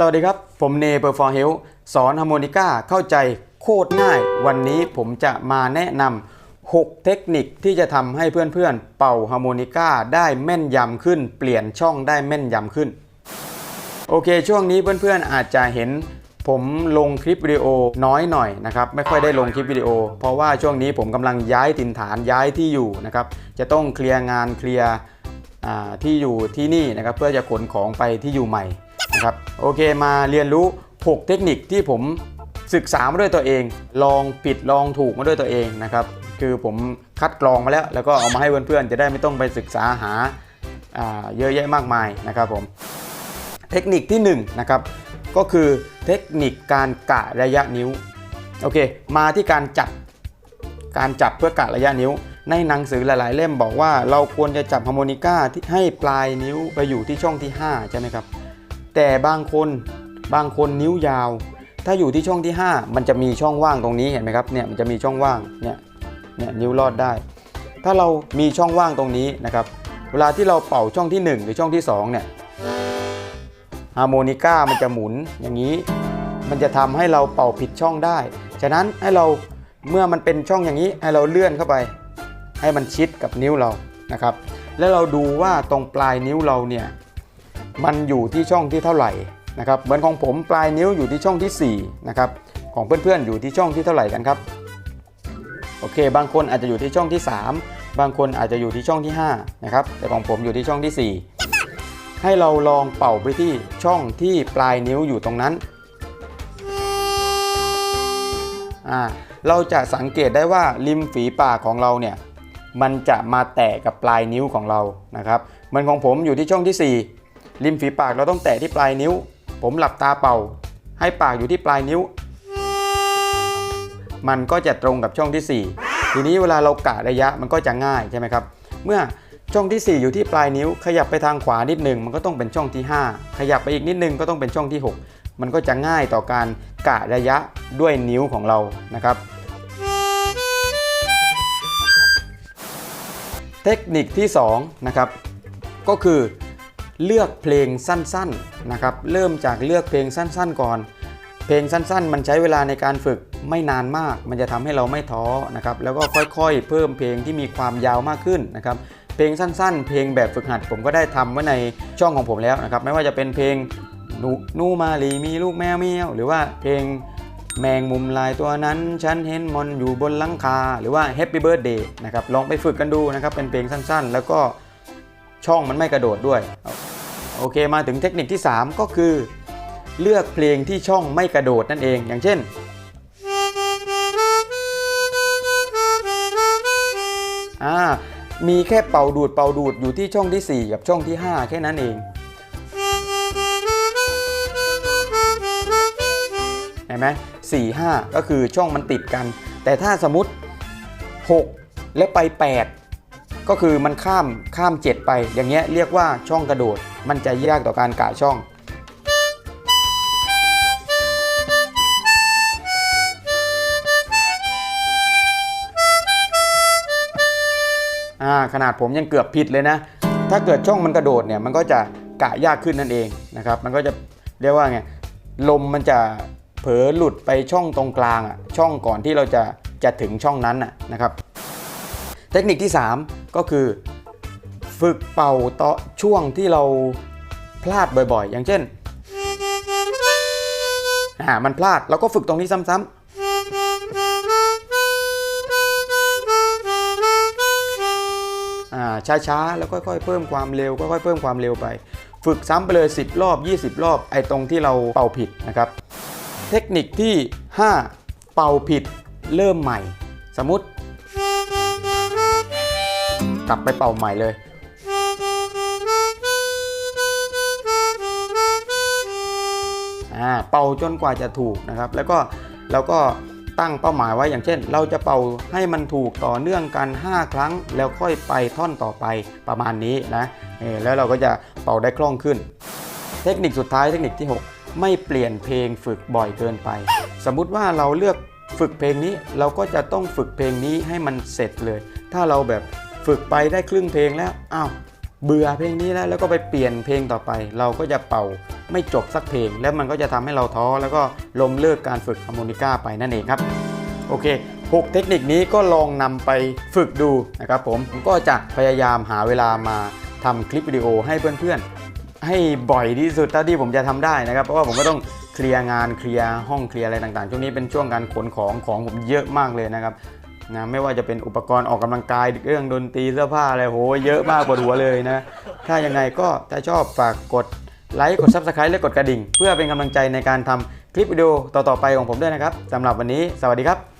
สวัสดีครับ ผมเนเปอร์ฟอร์เฮลสอนฮาร์โมนิก้าเข้าใจโคตรง่าย วันนี้ผมจะมาแนะนำ 6 เทคนิคที่จะทำให้เพื่อนๆ เป่าฮาร์โมนิก้าได้แม่นยำขึ้น เปลี่ยนช่องได้แม่นยำขึ้น โอเค ช่วงนี้เพื่อนๆ อาจจะเห็น ผมลงคลิปวิดีโอน้อยหน่อยนะครับ ไม่ค่อยได้ลงคลิปวิดีโอ เพราะว่าช่วงนี้ผมกำลังย้ายถิ่นฐานย้ายที่อยู่นะครับ จะต้องเคลียร์งานเคลียร์ที่อยู่ที่นี่นะครับ เพื่อจะขนของไปที่อยู่ใหม่ นะครับโอเคมาเรียนรู้ 6 เทคนิคที่ผมศึกษามาด้วยตัวเอง ลองผิดลองถูกมาด้วยตัวเองนะครับคือผมคัดกรองมาแล้ว แล้วก็เอามาให้เพื่อนๆจะได้ไม่ต้องไปศึกษาหาเยอะแยะมากมายนะครับผมเทคนิคที่1นะครับก็คือเทคนิคการกะระยะนิ้วโอเคมาที่การจับการจับเพื่อกะระยะนิ้ว ในหนังสือหลาย ๆ เล่มบอกว่าเราควรจะจับฮาร์โมนิก้าที่ให้ปลายนิ้วไปอยู่ที่ช่องที่ 5 ใช่ไหมครับ แต่บางคนบางคนนิ้วยาว ถ้าอยู่ที่ช่องที่ 5 มันจะมีช่องว่างตรงนี้เห็นไหมครับเนี่ยมันจะมีช่องว่างเนี่ยเนี่ยนิ้วรอดได้ ถ้าเรามีช่องว่างตรงนี้นะครับเวลาที่เราเป่าช่องที่ 1 หรือช่องที่2เนี่ยฮาร์โมนิก้ามันจะหมุนอย่างนี้ มันจะทำให้เราเป่าผิดช่องได้ ฉะนั้นให้เราเมื่อมันเป็นช่องอย่างนี้ให้เราเลื่อนเข้าไป ให้มันชิดกับนิ้วเรานะครับ แล้วเราดูว่าตรงปลายนิ้วเราเนี่ย มันอยู่ที่ช่องที่เท่าไหร่นะครับเหมือนของผมปลายนิ้วอยู่ที่ช่องที่4นะครับของเพื่อนๆอยู่ที่ช่องที่เท่าไหร่กันครับโอเค บางคนอาจจะอยู่ที่ช่องที่ 3 บางคนอาจจะอยู่ที่ช่องที่5นะครับแต่ของผมอยู่ที่ช่องที่ 4 ให้เราลองเป่าไปที่ช่องที่ปลายนิ้วอยู่ตรงนั้นอ่าเราจะสังเกตได้ว่าริมฝีปากของเราเนี่ยมันจะมาแตะกับปลายนิ้วของเรานะครับเหมือนของผมอยู่ที่ช่องที่ 4 ริมฝีปากเราต้องแตะที่ปลายนิ้ว ผมหลับตาเป่า ให้ปากอยู่ที่ปลายนิ้ว มันก็จะตรงกับช่องที่ 4 ทีนี้เวลาเรากะระยะมันก็จะง่ายใช่ไหมครับ เมื่อช่องที่ 4 อยู่ที่ปลายนิ้ว ขยับไปทางขวานิดหนึ่งมันก็ต้องเป็นช่องที่ 5 ขยับไปอีกนิดนึงก็ต้องเป็นช่องที่ 6 มันก็จะง่ายต่อการกะระยะด้วยนิ้วของเรานะครับ เทคนิคที่2นะครับก็คือ เลือกเพลงสั้นๆนะครับเริ่มจากเลือกเพลงสั้น ๆ ก่อน เพลงสั้นๆ มันใช้เวลาในการฝึกไม่นานมาก มันจะทำให้เราไม่ท้อนะครับแล้วก็ค่อยๆ เพิ่มเพลงที่มีความยาวมากขึ้นนะครับเพลงสั้นๆ เพลงแบบฝึกหัดผมก็ได้ทำไว้ในช่องของผมแล้วนะครับไม่ว่าจะเป็นเพลงนูนูมาลีมีลูกแมวเมียวหรือว่าเพลงแมงมุมลายตัวนั้น ฉันเห็นมันอยู่บนหลังคา หรือว่า Happy Birthday นะครับ ลองไปฝึกกันดูนะครับ เป็นเพลงสั้นๆ แล้วก็ช่องมันไม่กระโดดด้วย โอเคมาถึงเทคนิคที่ 3 ก็คือ เลือกเพลงที่ช่องไม่กระโดดนั่นเอง อย่างเช่น มีแค่เป่าดูดเป่าดูดอยู่ที่ช่องที่ 4 กับช่องที่ 5 แค่นั้นเองเห็นไหมสี่ห้าก็คือช่องมันติดกัน แต่ถ้าสมมติ 6 แล้วไป 8 ก็คือมันข้ามข้าม 7 ไปอย่างเงี้ยเรียกว่าช่องกระโดด มันจะยากต่อการกะช่อง ขนาดผมยังเกือบผิดเลยนะ ถ้าเกิดช่องมันกระโดดเนี่ยมันก็จะกะยากขึ้นนั่นเองนะครับ มันก็จะเรียกว่าไง ลมมันจะเผลอหลุดไปช่องตรงกลางอะช่องก่อนที่เราจะจะถึงช่องนั้นะนะครับ เทคนิคที่ 3 ก็คือ ฝึกเป่าต่อช่วงที่เราพลาดบ่อยๆ อย่างเช่นอ่ามันพลาดเราก็ฝึกตรงนี้ซ้ำๆอ่าช้าๆ แล้วค่อยๆ เพิ่มความเร็วค่อยๆ เพิ่มความเร็วไป ฝึกซ้ำไปเลย 10 รอบ 20 รอบ ไอ้ตรงที่เราเป่าผิดนะครับ เทคนิคที่ 5 เป่าผิดเริ่มใหม่ สมมติกลับไปเป่าใหม่เลย ป่าจนกว่าจะถูกนะครับ แล้วก็เราก็ตั้งเป้าหมายไว้อย่างเช่น เราจะเป่าให้มันถูกต่อเนื่องกัน 5 ครั้ง แล้วค่อยไปท่อนต่อไปประมาณนี้นะเออแล้วเราก็จะเป่าได้คล่องขึ้น เทคนิคสุดท้ายเทคนิคที่ 6 ไม่เปลี่ยนเพลงฝึกบ่อยเกินไป สมมุติว่าเราเลือกฝึกเพลงนี้เราก็จะต้องฝึกเพลงนี้ให้มันเสร็จเลย ถ้าเราแบบฝึกไปได้ครึ่งเพลงแล้วอ้าวเบื่อเพลงนี้แล้วแล้วก็ไปเปลี่ยนเพลงต่อไป เราก็จะเป่า ไม่จบสักเพลง แล้วมันก็จะทำให้เราท้อแล้วก็ล้มเลิกการฝึกฮาร์โมนิก้าไปนั่นเองครับโอเค6เทคนิคนี้ก็ลองนำไปฝึกดูนะครับผมผมก็จะพยายามหาเวลามาทำคลิปวิดีโอให้เพื่อนๆ ให้บ่อยที่สุดเท่าที่ผมจะทำได้นะครับ เพราะว่าผมก็ต้องเคลียร์งานเคลียร์ห้องเคลียร์อะไรต่างๆ ช่วงนี้เป็นช่วงการขนของของผมเยอะมากเลยนะครับนะไม่ว่าจะเป็นอุปกรณ์ออกกำลังกายเรื่องดนตรีเสื้อผ้าอะไรโหเยอะมากปวดหัวเลยนะ ถ้ายังไงก็ถ้าชอบฝากกด ไลค์กด Subscribe และกดกระดิ่ง เพื่อเป็นกำลังใจในการทำคลิปวิดีโอต่อๆไปของผมด้วยนะครับสำหรับวันนี้ สวัสดีครับ